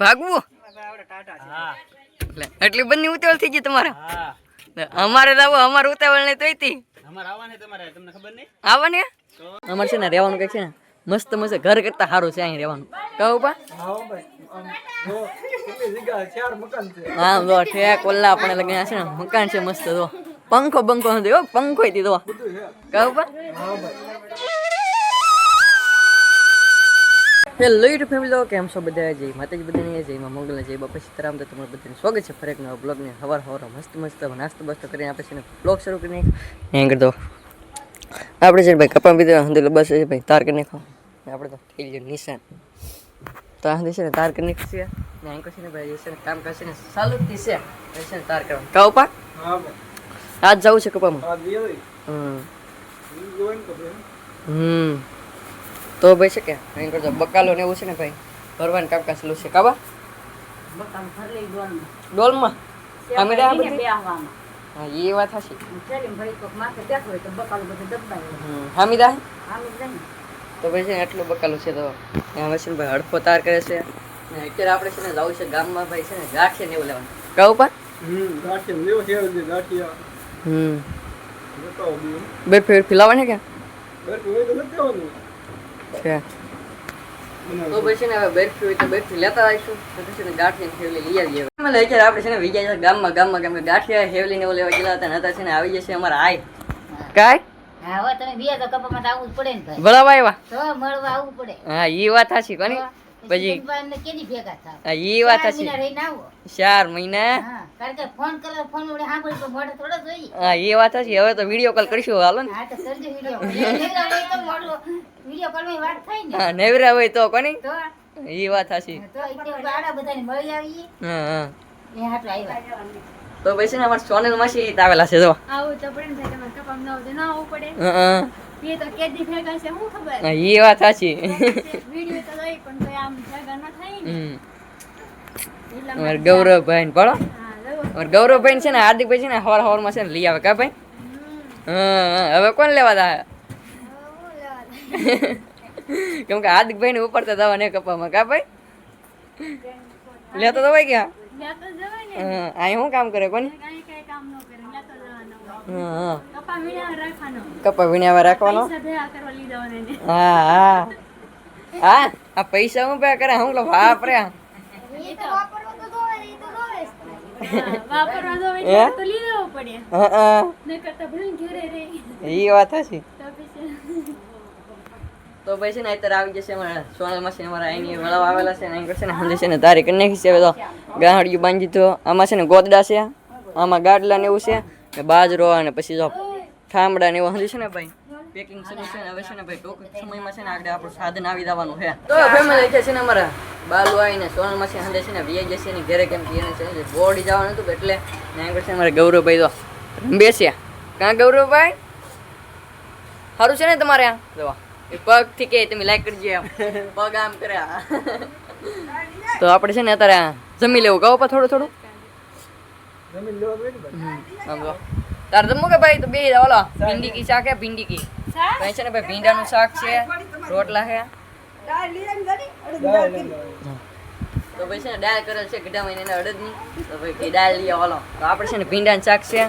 ભાગવું? એટલી બંને ઉતાવળ થઈ ગઈ તમારે? અમારે લાવો અમારે ઉતાવળ નહીં તી અમારે આવવાને છે ને રહેવાનું કઈ છે ને મસ્ત મસ્ત ઘર કરતા સારું છે અહીં રહેવાનું. કહું પા હા જો ઠેક ઓલા આપણે લગન છે ને મકાન છે મસ્ત જો. પંખો બંખો નથી હો પંખો જો. કહું પા હેલો યુટ્યુબ ફેમિલી કેમ છો બધા? જય માતાજી બધાની જય માં મંગલ જય બાપા સીતારામ. તો તમારું બધાને સ્વાગત છે ફરેક નવા બ્લોગને હવાર હવાર મસ્ત મસ્ત નાસ્તો બસ્તો કરીને આપણે છે ને બ્લોગ શરૂ કરીને અહીં કરી દો આપણે છે ભાઈ કપા બીજા અંદર બસ છે ભાઈ તાર કરી નાખો આપણે તો થઈ ગયું નિશાન. તો આ છે ને તાર કરી નાખી છે ને અહીં કરશે ને ભાઈ છે ને કામ કરશે ને જ છે. છે ને તાર કરવા કહો પા આજ જવું છે કપામાં. હમ. હમ. તો ભાઈ છે કે? અહીં કરજો. બકાલો ને એવું છે ને ભાઈ? ભરવાનું કામકાજ લો છે. કાબા ડોલમાં. અમે રહ્યા બધી? હા એ વાત હશે હામીદા? તો ભાઈ છે ને એટલું બકાલું છે તો હવે છે ને ભાઈ હડફો તાર કરે છે. ને અત્યારે આપણે છે ને જવું છે ગામમાં ભાઈ છે ને ગાંઠિયા ને એવું લેવાનું. કહું પા હમ બે. ફેર ફિલાવાને કે? છે તો ભાઈ છે. ને હવે બેરફી હોય તો બરફી લેતા આવીશું. પછી ને ગાંઠિયા હેવલી લઈ આવીએ હવે. એટલે અત્યારે આપણે છે ને વિજય છે ગામમાં ગામમાં કેમ ગાંઠિયા હેવલી ને લેવા ગયેલા હતા નતા છે ને આવી જશે અમારા આય. કાય હા હવે તમે બે તો કપામાં તો જ પડે ને ભાઈ. બરાબર આવ્યા? તો મળવા આવવું પડે. હા ઈ વાત સાચી કોની? પછી કેની ભેગા થાવ? ઈ વાત આવો. ચાર મહિના? હા કારણ કે ફોન કરો ફોન વડે સાંભળી તો મોઢે થોડો જોઈએ હા એ વાત છે હવે તો વીડિયો કોલ કરીશું હાલો ને. હા તો કરજો વિડિયો તો મોઢું વીડિયો કોલમાં વાત થાય ને. હા નેવરા હોય તો કોની? તો? એ વાત સાચી. તો એટલે આડા બધાને મળી આવી. હા હા. એ હાટું આવ્યા. તો પછી છે ને અમારા સોનલ માસી આવેલા છે જો. આવું તો પણ ભાઈ તમારે કપામ ન આવતું ના આવવું પડે. હા, હા. તો કેદી ભેગા છે શું ખબર? એ વાત સાચી. વીડિયો તો લઈ પણ કોઈ આમ ભેગા ન થાય ને. હમ. એટલા ગૌરવભાઈ ને ગૌરવભાઈ છે ને હાર્દિકભાઈ છે ને હવાર હવારમાં છે ને લઈ આવે કા ભાઈ? હા. હવે કોણ લેવા દા? કેમ કે હાર્દિકભાઈ ને ઉપડતા દવા ને કપામાં કા ભાઈ? લેતો તો ભાઈ ક્યાં અહીં શું કામ કરે કોની? કામ ન હા. કપા વીણા રાખવાનો? કપા વીણાવા રાખવાનો પૈસા ભેગા કરવા લીધા ને હા હા. હા આ પૈસા હું પે કરે હું લો ઘરે રહી. એ વાત હશે. તો પછી? ભાઈ છે ને અત્યારે આવી જશે અમારા સોનલમાં છે અમારા વળાવ આવેલા છે ને અહીં કરશે ને સમજે છે ને તારી કરી નાખી છે. તો ગાહડિયું બાંધી તો આમાં છે ને ગોદડા છે આમાં ગાડલા ને એવું છે. ને બાજરો અને પછી જો ઠામડા ને એવું સમજે છે ને ભાઈ પેકિંગ શરૂ છે ને હવે છે ને ભાઈ ટૂંક સમયમાં છે ને આગળ આપણું સાધન આવી જવાનું છે તો ફેમિલી છે ને અમારા બાલુ આવીને સોનલ મસી સાંજે છે ને વીઆઈ જશે ને ઘરે કેમ કે એને છે બોડી જવાનું હતું એટલે ને અહીં કરશે અમારા ગૌરવભાઈ તો બેસ્યા કાં ગૌરવભાઈ સારું છે ને તમારે આ દવા પગથી કે તમે લાઈક કરજો પગ આમ કર્યા તો આપણે છે ને અત્યારે જમી લેવું કહો પા થોડું થોડું હમ, આમ જો. તારે તો કે ભાઈ તો બે ઓલો ભીંડી કી શાક હે ભીંડી કી ભાઈ છે ને ભાઈ ભીંડા નું શાક છે રોટલા છે તો ભાઈ છે ને દાળ કરેલ છે ગઢા મહિને અડદની તો ભાઈ કે દાળ લઈ ઓલો તો આપણે છે ને ભીંડાનું શાક છે.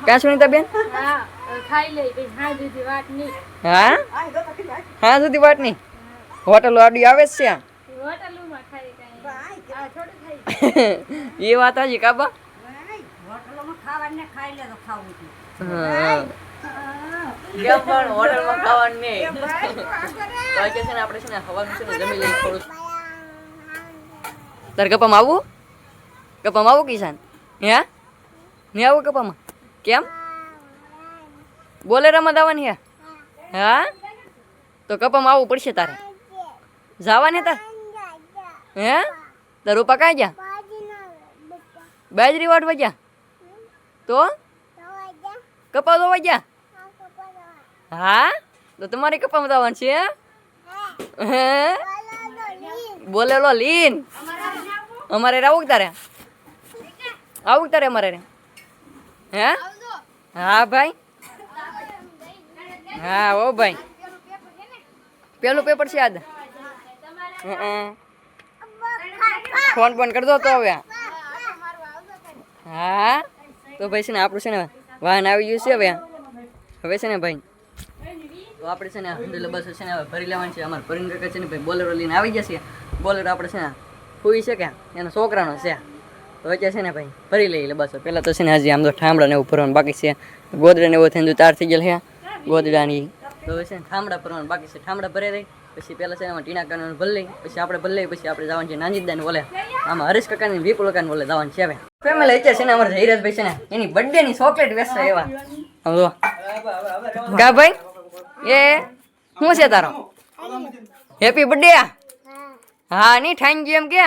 ક્યાં સુનીતા બેન હા ખાઈ લઈ પછી હા સુધી વાતની હા? હા જુદી વાતની હોટલ વાડી આવે જ છે. હોટલોમાં ખાઈ કાંઈ આ થોડું ખાઈ એ વાત હજી કાબા હોટલોમાં ખાવાને ખાઈ લે તો ખાવું છે. હા. કેમ પણ હોટલમાં ખાવાનું નહીં. તો આ કે છે ને આપણે હવાનું જમી લઈએ તારે કપામાં આવું? કપામાં આવું કિસાન? હે? નહીં આવું કપામાં કેમ? બોલે રમત આવવાની હે? હા? તો કપામાં આવવું પડશે તારે. જવાને તાર? હે? તાર પકાય જા બાજરી વાટવા ગયા? તો? કપા ધોવા ગયા? હા? તો તમારે કપા બતાવવાનું છે, હે? બોલેલો લીન. અમારે આવું તારે. આવું તારે અમારે. હે? હા, ભાઈ? હા ઓ ભાઈ. પેલું પેપર છે યાદ? હં. ફોન ફોન કરી દો તો હવે હા તો ભાઈ છે ને આપણું છે ને વાહન આવી ગયું છે હવે હવે છે ને ભાઈ તો આપણે છે ને હંડ્રેડ બસ છે ને હવે ભરી લેવાની છે અમારે ભરીને કાકા છે ને ભાઈ બોલેરો લઈને આવી જશે બોલેરો આપણે છે ને ફૂઈ છે કે એના છોકરાનો છે તો વચ્ચે છે ને ભાઈ ભરી લઈએ બસ પહેલાં તો છે ને હજી આમ તો ઠામડા ને એવું ભરવાનું બાકી છે ગોદડા ને એવું થઈને તાર થઈ ગયેલ છે ગોદડાની તો છે ને ઠામડા ભરવાનું બાકી છે ઠામડા ભરી રહી પછી પહેલાં છે ને એમાં ટીણા કાકાનું ભલે, પછી આપણે ભલે, પછી આપણે જવાનું છે નાનજીદાને બોલે. આમાં હરીશ કાકાની વિપુલ કાકાને બોલે જવાનું છે હવે. ફેમિલી અત્યારે છે ને અમારે ધીરજભાઈ છે ને, એની બર્થડે ની ચોકલેટ વેચતા એવા. આમ ગા ભાઈ? એ, શું છે તારો? હેપી બર્થડે હા, નહીં થેન્ક યુ એમ કે?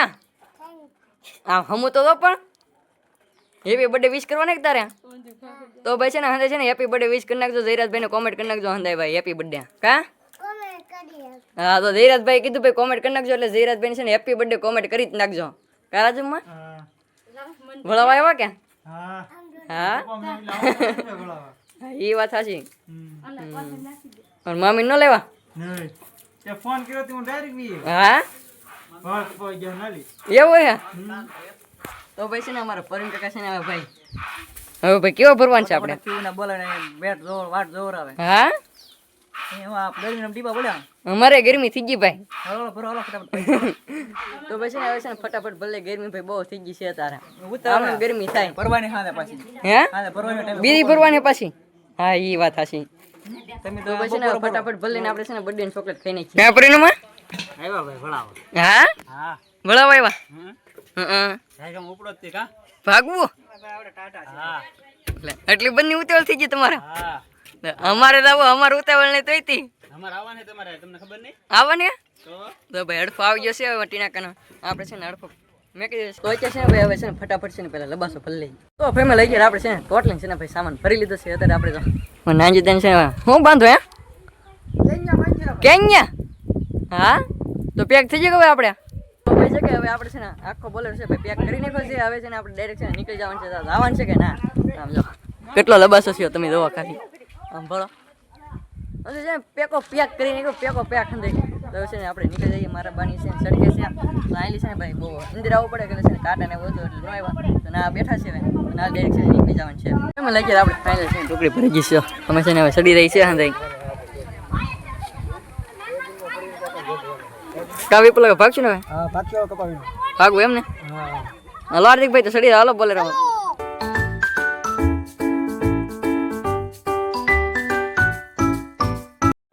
આ હમું તો તો પણ. હેપી બર્થડે વિશ કરવાને કે તારે? તો ભાઈ છે ને હંદે છે ને હેપી બર્થડે વિશ કરી નાખજો, જયરાજભાઈને કોમેન્ટ કરી નાખજો હંદાય ભાઈ હેપી બર્થડે કા? હા તો ધીરજભાઈ કીધું ભાઈ કોમેન્ટ કરી નાખજો એટલે ધીરજભાઈ છે ને હેપી બર્થડે કોમેન્ટ કરી જ નાખજો. કા રાજુમાં ભણાવા આવ્યા કે હા એ વાત સાચી. પણ મમ્મી ન લેવા? ફોન કર્યો હું? ડાયરેક્ટ હા એવું હે? તો ભાઈ છે ને અમારા પરિણ કાકા છે ને ભાઈ હવે ભાઈ કેવો ભરવાનું છે આપણે? બોલાવે બોલે બેટ જોર વાટ જોર આવે હા એમાં ગરમી ટીપા પડ્યા અમારે ગરમી થઈ ગઈ ભાઈ. હલો ભરો હલો ફટાફટ. તો પછી ને હવે છે ને ફટાફટ ભલે ગરમી ભાઈ બહુ થઈ ગઈ છે તારા આમને ગરમી થાય. ભરવાની હાથે પાછી. હે? બીજી ભરવાની પાછી? હા એ વાત હાચી. તમે તો પછી ને ફટાફટ ભલે ને આપણે છે ને બર્થડે ચોકલેટ ખાઈ નાખી ક્યાં પરિણમાં? આવ્યા ભાઈ ભણાવો. હા? હા. ભણાવા આવ્યા? હં જાયગામ ઉપડો તે કા? ભાગવું? હા. એટલે આટલી બંને ઉતાવળ થઈ ગઈ તમારા? હા. અમારે તો આવો અમારે ઉતાવળ નહીં તો હતી અમારે આવવાને તમારે તમને ખબર નહીં આવવાને તો ભાઈ હડફો આવી જશે હવે ટીનાકાનો આપણે છે ને હડફો મેં કીધું તો કે છે ભાઈ હવે છે ને ફટાફટ છે ને પેલા લબાસો ભરી લઈ તો ફેમે લઈ ગયા આપણે છે ને ટોટલી છે ને ભાઈ સામાન ભરી લીધો છે અત્યારે આપણે તો નાનજી તને છે હું બાંધો હે કેન્યા હા તો પેક થઈ જાય હવે આપણે તો ભાઈ છે કે હવે આપણે છે ને આખો બોલર છે ભાઈ પેક કરી નાખ્યો છે હવે છે ને આપણે ડાયરેક્ટ છે ને નીકળી જવાનું છે આવવાનું જવાનું છે કે ના કેટલો લબાસો છે તમે જોવા ખાલી આમ ભરો છે ને પેકો પેક કરી નાખ્યો પેકો પેક અંદર તો છે ને આપણે નીકળી જઈએ. મારા બાની છે સડકે છે તો છે ને ભાઈ બહુ અંદર આવવું પડે એટલે છે કાંટા ને બધું એટલે નો આવ્યા. તો ના બેઠા છે ના ડાયરેક્ટ છે નીકળી જવાનું છે. એમ લાગી આપણે ફાઇનલ છે ટુકડી ભરી ગઈ છે અમે છે ને હવે સડી રહી છે અંદર કાવી પેલા ભાગ છે ને ભાગશું કપાવી ભાગવું એમ ને હા હાલો હાર્દિકભાઈ તો સડી હાલો બોલે રમો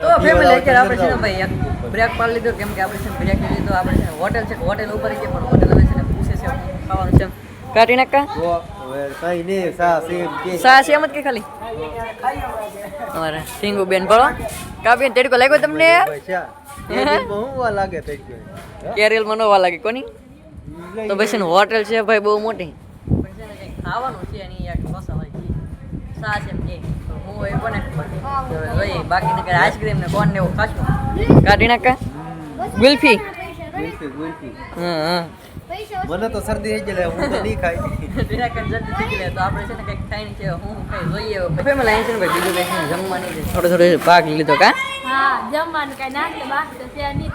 તો ફેમિલી અત્યારે આપણે છે ને ભાઈ એક બ્રેક પાડી લીધો કેમ કે આપણે છે બ્રેક લઈ લીધો આપણે છે હોટેલ છે હોટેલ ઉપર છે પણ હોટેલ હવે છે ને પૂછે છે ખાવાનું છે. કાઢી નાખા કઈ નહીં સા સેમ કે સા છે જ કે ખાલી? અમારે સિંગુ બેન ભરો કા બેન તેડકો લાગ્યો તમને? લાગે થઈ માં નવા લાગે કોની? તો પછી ને હોટેલ છે ભાઈ બહુ મોટી. ખાવાનું છે એની યાર સા કે. તો હું કોને? ખબર જોઈએ બાકી નકર આઈસ્ક્રીમ ને કોણ ને એવું ખાશું. કાઢી નાખા? ગુલ્ફી? મને તો શરદી થઈ ગયેલી હું તો નહીં ખાઈ. તેના જલ્દી તો આપણે છે ને કંઈક ખાઈને છે હું હું જોઈએ હવે ફેમિલી અહીં છે ને ભાઈ બીજું કંઈક જમવાની થોડો થોડો ભાગ લીધો કા? હા જમવાનું કઈ નહીં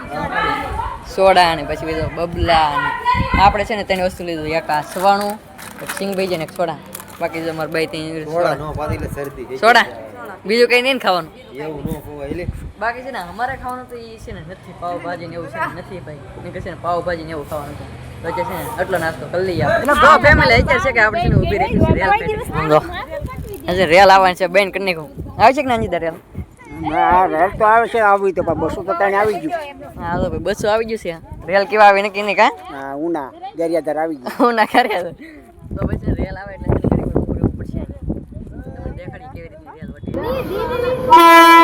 સોડા ને પછી બીજો બબલા આપણે છે ને તેની વસ્તુ લીધું એક આ સવાણું એક સિંગભાઈ છે ને એક સોડા. બાકી જો અમારે બાઈ ત્યાં સોડા નો પાડી લે શરદી સોડા? બીજું કઈ નહીં ને ખાવાનું? એવું નો ખવાય એટલે બાકી છે ને અમારે ખાવાનું તો એ છે ને નથી પાવભાજી ને એવું છે ને નથી ભાઈ. મેં કહે છે ને પાવભાજી ને એવું ખાવાનું છે. તો છે ને આટલો નાસ્તો કરી લઈએ એટલે તો ફેમિલી અત્યારે છે કે આપણે છે ને ઊભી રહી છે રેલ આજે રેલ આવવાની છે બેન કરી નાખું. આવે છે કે નાની દા રેલ રેલ તો આવે છે આવી તો બસો તો ત્રણ આવી ગયું. હા તો ભાઈ બસો આવી ગયું છે. રેલ કેવા આવે ને કે નહીં કા? હા ઉના દરિયાધાર આવી ગયું. ઉના ના કરે તો પછી રેલ આવે Bem-vindo,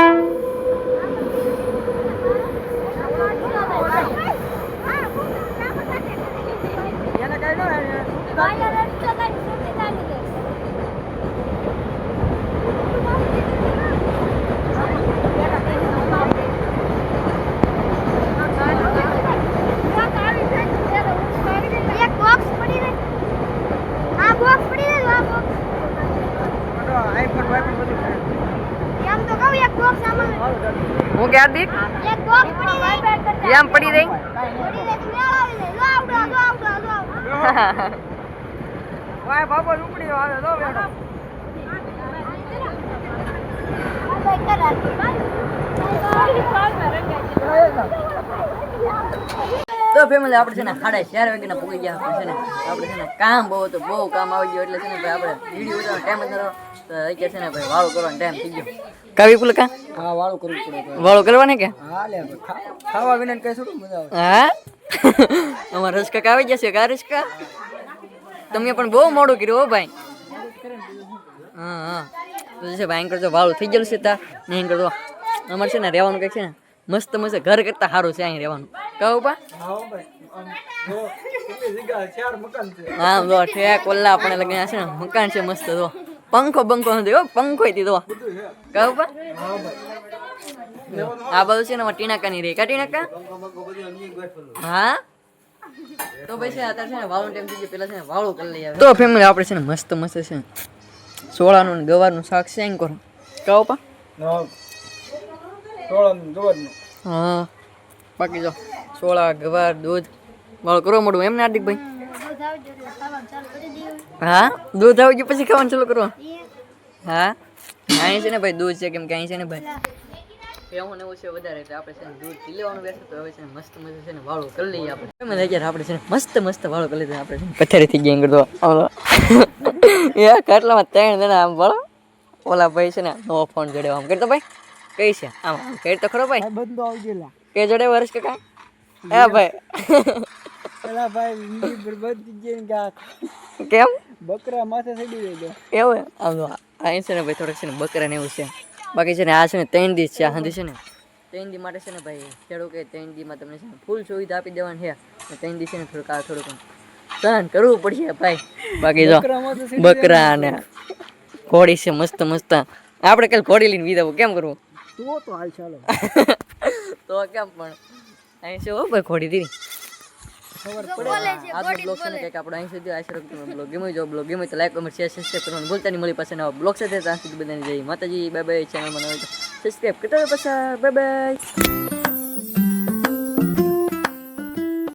પડી વાય બાપો ઉપડી આવે તો તો ફેમિલી આપણે છે ને સાડા ચાર વાગ્યાના પૂગી ગયા આપણે છે ને. આપણે છે ને કામ બહુ હતું બહુ કામ આવી ગયું એટલે છે ને ભાઈ આપણે વીડિયો ઉતારવાનો ટાઈમ નતો. તો અત્યારે છે ને ભાઈ વાળું કરવાનો ટાઈમ થઈ ગયો. કાવી પુલ કા? હા વાળું કરવું પડે વાળું કરવાને કે? હા લે ખાવા વિના કઈ શું મજા આવે. હા? અમારા રસકા આવી જશે કા રસકા તમે પણ બહુ મોડું કર્યું હો ભાઈ. હા હા. તો છે ભાઈ કરજો વાળું થઈ ગયેલું છે તા. નહીં કરજો અમારે છે ને રહેવાનું કંઈક છે ને મસ્ત મસ્ત ઘર કરતા સારું છે અહીં રહેવાનું. કહું પા હા ભાઈ. જો કેટલી જગ્યા ચાર મકાન છે. હા ઠેક ઓલ્લા આપણે લગ્યા છે ને મકાન છે મસ્ત જો. પંખો બંખો નથી હો પંખો દીધો કહું પણ આ બધું છે ને ટીનાકા ની રે કા ટીનાકા હા તો પછી અત્યારે છે ને વાળું ટાઈમ થઈ ગયો પેલા છે ને વાળું કરી લઈએ તો ફેમિલી આપણે છે ને મસ્ત મસ્ત છે ને સોળાનું ને ગવારનું શાક છે એમ કરો કહો પા હા સોળાનું જવારનું હા બાકી જો સોળા ગવાર દૂધ વાળું કરો મળું એમ ને હાર્દિકભાઈ હા? દૂધ આવી ગયું પછી ખાવાનું ચાલુ કરો? હા? અહીં છે ને ભાઈ દૂધ છે કેમ કે અહીં છે ને ભાઈ? એવું એવું છે વધારે એટલે આપણે છે ને દૂધ પી લેવાનું બેસે તો હવે છે ને મસ્ત મસ્ત છે ને વાળું કરી લઈએ આપણે. એમ અત્યારે આપણે છે ને મસ્ત મસ્ત વાળું કરી લઈએ આપણે પથારી થઈ ગયા કરતો એ કેટલામાં ત્રણ જણા આમ વાળો ઓલા ભાઈ છે ને નવો ફોન જોડે આમ. કરતો ભાઈ. કઈ છે? આમ આમ તો ખરો ભાઈ. બંધો કે જોડે વર્ષ કે કાંઈ? હે ભાઈ. પેલા ભાઈ ઊંઘી બરબાદ થઈ ગઈ કે કેમ? બકરા માથે ચડી ગયો એવું આમ અહીં છે ને ભાઈ થોડુંક છે ને બકરા ને એવું છે. બાકી છે ને આ છે ને ત્રણ દિવસ છે આ હાંધી છે ને. ત્રણ દી માટે છે ને ભાઈ ખેડૂત કે ત્રણ દીમાં તમને છે ને ફૂલ સુવિધા આપી દેવાની છે. ત્રણ દી છે ને થોડુંક આ થોડુંક સહન કરવું પડશે ભાઈ. બાકી જો બકરા ને. ઘોડી છે મસ્ત મસ્ત. આપણે કાલે ઘોડી લઈને વિધાવું કેમ કરવું? તો તો હાલ ચાલો. તો કેમ પણ? અહીં છે હો ભાઈ ઘોડી દીધી. આજનો બ્લોગ છે ને કંઈક આપણે અહીં સુધી આશરો તમે બ્લોગ ગમે જો બ્લોગ ગમે તો લાઈક કમેન્ટ શેર સબસ્ક્રાઈબ કરવાનું ભૂલતા નહીં. મળી પાસે નવા બ્લોગ સાથે. ત્યાં સુધી બધાને જય માતાજી. બાય બાય ચેનલ નવા સબસ્ક્રાઈબ કરતા પાછા. Bye bye